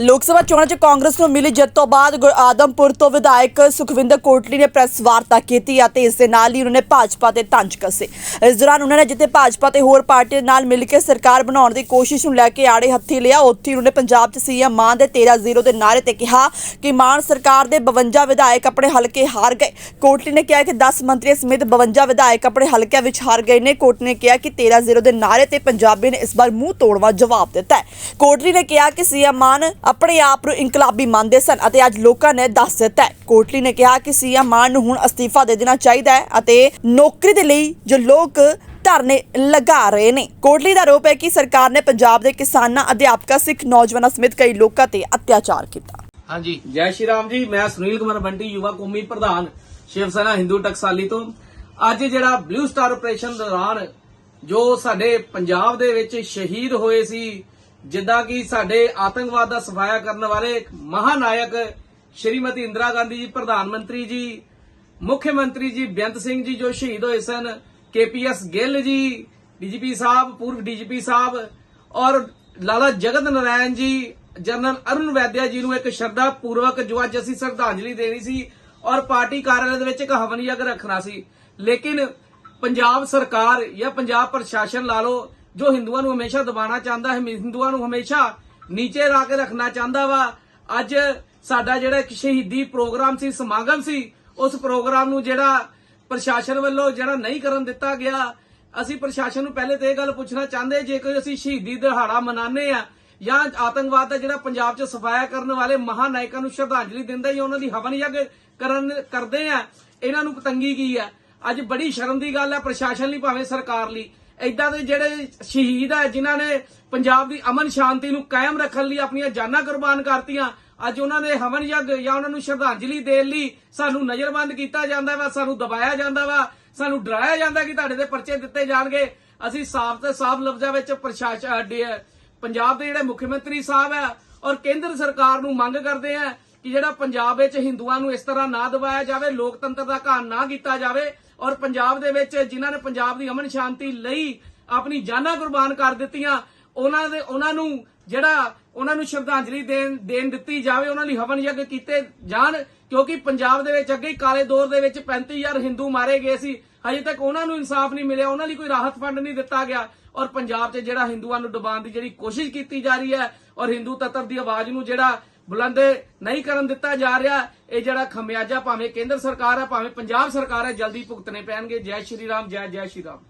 ਲੋਕ ਸਭਾ ਚੋਣਾਂ 'ਚ ਕਾਂਗਰਸ ਨੂੰ ਮਿਲੀ ਜਿੱਤ ਤੋਂ ਬਾਅਦ ਗੁਰ- ਆਦਮਪੁਰ ਤੋਂ ਵਿਧਾਇਕ ਸੁਖਵਿੰਦਰ ਕੋਟਲੀ ਨੇ ਪ੍ਰੈਸ ਵਾਰਤਾ ਕੀਤੀ ਅਤੇ ਇਸ ਦੇ ਨਾਲ ਹੀ ਉਹਨਾਂ ਨੇ ਭਾਜਪਾ ਤੇ ਤੰਜ ਕੱਸੇ। ਇਸ ਦੌਰਾਨ ਉਹਨਾਂ ਨੇ ਜਿੱਥੇ ਭਾਜਪਾ ਤੇ ਹੋਰ ਪਾਰਟੀਆਂ ਨਾਲ ਮਿਲ ਕੇ ਸਰਕਾਰ ਬਣਾਉਣ ਦੀ ਕੋਸ਼ਿਸ਼ ਨੂੰ ਲੈ ਕੇ ਆੜੇ ਹੱਥੀ ਲਿਆ। ਉੱਥੇ ਉਹਨਾਂ ਨੇ ਪੰਜਾਬ 'ਚ ਸੀਐਮ ਮਾਨ ਦੇ 13-0 ਦੇ ਨਾਅਰੇ ਤੇ ਕਿਹਾ ਕਿ ਮਾਨ ਸਰਕਾਰ ਦੇ 52 ਵਿਧਾਇਕ ਆਪਣੇ ਹਲਕੇ ਹਾਰ ਗਏ। ਕੋਟਲੀ ਨੇ ਕਿਹਾ ਕਿ 10 ਮੰਤਰੀ ਸਮੇਤ 52 ਵਿਧਾਇਕ ਆਪਣੇ ਹਲਕਿਆਂ ਵਿੱਚ ਹਾਰ ਗਏ ਨੇ। ਕੋਟਲੀ ਨੇ ਕਿਹਾ ਕਿ 13-0 ਦੇ ਨਾਅਰੇ ਤੇ ਪੰਜਾਬੀ ਨੇ ਇਸ ਵਾਰ ਮੂੰਹ ਤੋੜਵਾ ਜਵਾਬ ਦਿੱਤਾ ਹੈ। ਕੋਟਲੀ ਨੇ ਕਿਹਾ ਕਿ ਸੀਐਮ ਮਾਨ ਆਪਣੇ ਆਪ ਨੂੰ ਇਨਕਲਾਬੀ ਮੰਨਦੇ ਸਨ ਅਤੇ ਅੱਜ ਲੋਕਾਂ ਨੇ ਦੱਸ ਦਿੱਤਾ ਹੈ। ਕੋਟਲੀ ਨੇ ਕਿਹਾ ਕਿ ਸੀਐਮ ਮਾਨ ਨੂੰ ਹੁਣ ਅਸਤੀਫਾ ਦੇ ਦੇਣਾ ਚਾਹੀਦਾ ਹੈ ਅਤੇ ਨੌਕਰੀ ਦੇ ਲਈ ਜੋ ਲੋਕ ਧਰਨੇ ਲਗਾ ਰਹੇ ਨੇ। ਕੋਟਲੀ ਦਾ ਆਰੋਪ ਹੈ ਕਿ ਸਰਕਾਰ ਨੇ ਪੰਜਾਬ ਦੇ ਕਿਸਾਨਾਂ, ਅਧਿਆਪਕਾਂ, ਸਿੱਖ ਨੌਜਵਾਨਾਂ ਸਮੇਤ ਕਈ ਲੋਕਾਂ ਤੇ ਅਤਿਆਚਾਰ ਕੀਤਾ। ਹਾਂਜੀ। ਜੈ ਸ਼੍ਰੀ ਰਾਮ ਜੀ, ਮੈਂ ਸੁਨੀਲ ਕੁਮਾਰ ਬੰਟੀ, ਯੁਵਾ ਕੌਮੀ ਪ੍ਰਧਾਨ, ਸ਼ਿਵ ਸੈਨਾ ਹਿੰਦੂ ਟਕਸਾਲੀ ਤੋਂ। ਅੱਜ ਜਿਹੜਾ ਬਲੂ ਸਟਾਰ ਆਪਰੇਸ਼ਨ ਦੌਰਾਨ ਜੋ ਸਾਡੇ ਪੰਜਾਬ ਦੇ ਵਿੱਚ ਸ਼ਹੀਦ ਹੋਏ ਸੀ ਜਿੱਦਾਂ ਕਿ ਸਾਡੇ ਆਤੰਕਵਾਦ ਦਾ ਸਫਾਇਆ ਕਰਨ ਵਾਲੇ ਮਹਾਨਾਇਕ ਸ਼੍ਰੀਮਤੀ ਇੰਦਰਾ ਗਾਂਧੀ ਜੀ, ਪ੍ਰਧਾਨ ਮੰਤਰੀ ਜੀ, ਮੁੱਖ ਮੰਤਰੀ ਜੀ ਬੇਅੰਤ ਸਿੰਘ ਜੀ ਜੋ ਸ਼ਹੀਦ ਹੋਏ ਸਨ, ਕੇਪੀਐਸ ਗਿੱਲ ਜੀ, ਡੀਜੀਪੀ ਸਾਹਿਬ, ਪੂਰਵ ਡੀਜੀਪੀ ਸਾਹਿਬ ਔਰ ਲਾਲਾ ਜਗਤ ਨਾਰਾਇਣ ਜੀ, ਜਨਰਲ ਅਰੁਣ ਵੈਦਿਆ ਜੀ ਨੂੰ ਇੱਕ ਸ਼ਰਧਾ ਪੂਰਵਕ ਜੋ ਅੱਜ ਅਸੀਂ ਸ਼ਰਧਾਂਜਲੀ ਦੇਣੀ ਸੀ ਔਰ ਪਾਰਟੀ ਕਾਰਜਾਲय ਦੇ ਵਿੱਚ ਇੱਕ ਹਵਨ ਯੱਗ ਰੱਖਣਾ ਸੀ। ਲੇਕਿਨ ਪੰਜਾਬ ਸਰਕਾਰ ਜਾਂ ਪੰਜਾਬ ਪ੍ਰਸ਼ਾਸਨ ਲਾ ਲਓ ਜੋ ਹਿੰਦੂਆਂ ਨੂੰ ਹਮੇਸ਼ਾ ਦਬਾਣਾ ਚਾਹੁੰਦਾ ਹੈ, ਹਿੰਦੂਆਂ ਨੂੰ ਹਮੇਸ਼ਾ ਨੀਚੇ ਲਾ ਕੇ ਰੱਖਣਾ ਚਾਹੁੰਦਾ ਵਾ। ਅੱਜ ਸਾਡਾ ਜਿਹੜਾ ਇੱਕ ਸ਼ਹੀਦੀ ਪ੍ਰੋਗਰਾਮ ਸੀ, ਸਮਾਗਮ ਸੀ, ਉਸ ਪ੍ਰੋਗਰਾਮ ਨੂੰ ਜਿਹੜਾ ਪ੍ਰਸ਼ਾਸਨ ਵੱਲੋਂ ਜਿਹੜਾ ਨਹੀਂ ਕਰਨ ਦਿੱਤਾ ਗਿਆ, ਅਸੀਂ ਪ੍ਰਸ਼ਾਸਨ ਨੂੰ ਪਹਿਲੇ ਤੇ ਇਹ ਗੱਲ ਪੁੱਛਣਾ ਚਾਹੁੰਦੇ ਜੇ ਕੋਈ ਅਸੀਂ ਸ਼ਹੀਦੀ ਦਿਹਾੜਾ ਮਨਾਉਂਦੇ ਆ ਜਾਂ ਆਤੰਕਵਾਦ ਦਾ ਜਿਹੜਾ ਪੰਜਾਬ 'ਚ ਸਫਾਇਆ ਕਰਨ ਵਾਲੇ ਮਹਾਨਾਇਕਾਂ ਨੂੰ ਸ਼ਰਧਾਂਜਲੀ ਦਿੰਦਾ ਜਾਂ ਉਹਨਾਂ ਦੀ ਹਵਨ ਯੱਗ ਕਰਨ ਕਰਦੇ ਆ ਇਹਨਾਂ ਨੂੰ ਪਤੰਗੀ ਕੀ ਆ ਅੱਜ ਬੜੀ ਸ਼ਰਮ ਦੀ ਗੱਲ ਹੈ, ਪ੍ਰਸ਼ਾਸਨ ਲਈ ਭਾਵੇਂ ਸਰਕਾਰ ਲਈ। ਏਦਾਂ ਦੇ ਜਿਹੜੇ ਸ਼ਹੀਦ ਆ, ਜਿਨ੍ਹਾਂ ਨੇ ਪੰਜਾਬ ਦੀ ਅਮਨ ਸ਼ਾਂਤੀ ਨੂੰ ਕਾਇਮ ਰੱਖਣ ਲਈ ਆਪਣੀਆਂ ਜਾਨਾਂ ਕੁਰਬਾਨ ਕਰਤੀਆਂ, ਅੱਜ ਉਹਨਾਂ ਦੇ ਹਵਨ ਯੱਗ ਜਾਂ ਉਹਨਾਂ ਨੂੰ ਸ਼ਰਧਾਂਜਲੀ ਦੇਣ ਲਈ ਸਾਨੂੰ ਨਜ਼ਰਬੰਦ ਕੀਤਾ ਜਾਂਦਾ ਵਾ, ਸਾਨੂੰ ਦਬਾਇਆ ਜਾਂਦਾ ਵਾ, ਸਾਨੂੰ ਡਰਾਇਆ ਜਾਂਦਾ ਕਿ ਤੁਹਾਡੇ ਦੇ ਪਰਚੇ ਦਿੱਤੇ ਜਾਣਗੇ। ਅਸੀਂ ਸਾਫ਼ ਤੇ ਸਾਫ਼ ਲਫ਼ਜ਼ਾਂ ਵਿੱਚ ਪ੍ਰਸ਼ਾਸਨ ਪੰਜਾਬ ਦੇ ਜਿਹੜੇ ਮੁੱਖ ਮੰਤਰੀ ਸਾਹਿਬ ਹੈ ਔਰ ਕੇਂਦਰ ਸਰਕਾਰ ਨੂੰ ਮੰਗ ਕਰਦੇ ਆ ਕਿ ਜਿਹੜਾ ਪੰਜਾਬ ਵਿੱਚ ਹਿੰਦੂਆਂ ਨੂੰ ਇਸ ਤਰ੍ਹਾਂ ਨਾ ਦਬਾਇਆ ਜਾਵੇ, ਲੋਕਤੰਤਰ ਦਾ ਘਾਣ ਨਾ ਕੀਤਾ ਜਾਵੇ ਔਰ ਪੰਜਾਬ ਦੇ ਵਿੱਚ ਜਿਨ੍ਹਾਂ ਨੇ ਪੰਜਾਬ ਦੀ ਅਮਨ ਸ਼ਾਂਤੀ ਲਈ ਆਪਣੀ ਜਾਨਾਂ ਕੁਰਬਾਨ ਕਰ ਦਿੱਤੀਆਂ, ਉਹਨਾਂ ਦੇ ਉਹਨਾਂ ਨੂੰ ਜਿਹੜਾ ਉਹਨਾਂ ਨੂੰ ਸ਼ਰਧਾਂਜਲੀ ਦੇਣ ਦੇਣ ਦਿੱਤੀ ਜਾਵੇ, ਉਹਨਾਂ ਲਈ ਹਵਨ ਯੱਗ ਕੀਤੇ ਜਾਣ, ਕਿਉਂਕਿ ਪੰਜਾਬ ਦੇ ਵਿੱਚ ਅੱਗੇ ਹੀ ਕਾਲੇ ਦੌਰ ਦੇ ਵਿੱਚ 35000 ਹਿੰਦੂ ਮਾਰੇ ਗਏ ਸੀ। ਹਜੇ ਤੱਕ ਉਹਨਾਂ ਨੂੰ ਇਨਸਾਫ ਨਹੀਂ ਮਿਲਿਆ, ਉਹਨਾਂ ਲਈ ਕੋਈ ਰਾਹਤ ਫੰਡ ਨਹੀਂ ਦਿੱਤਾ ਗਿਆ। ਔਰ ਪੰਜਾਬ 'ਚ ਜਿਹੜਾ ਹਿੰਦੂਆਂ ਨੂੰ ਡੁਬਾਉਣ ਦੀ ਜਿਹੜੀ ਕੋਸ਼ਿਸ਼ ਕੀਤੀ ਜਾ ਰਹੀ ਹੈ, ਔਰ ਹਿੰਦੂ ਤੱਤਵ ਦੀ ਆਵਾਜ਼ ਨੂੰ ਜਿਹੜਾ ਬੁਲੰਦ ਨਹੀਂ ਕਰਨ ਦਿੱਤਾ ਜਾ ਰਿਹਾ। ਇਹ ਜਿਹੜਾ ਖਮਿਆਜਾ ਭਾਵੇਂ ਕੇਂਦਰ ਸਰਕਾਰ ਹੈ ਭਾਵੇਂ ਪੰਜਾਬ ਸਰਕਾਰ ਹੈ ਜਲਦੀ ਭੁਗਤਣੇ ਪੈਣਗੇ। ਜੈ ਸ਼੍ਰੀ ਰਾਮ, ਜੈ ਜੈ ਸ਼੍ਰੀ ਰਾਮ।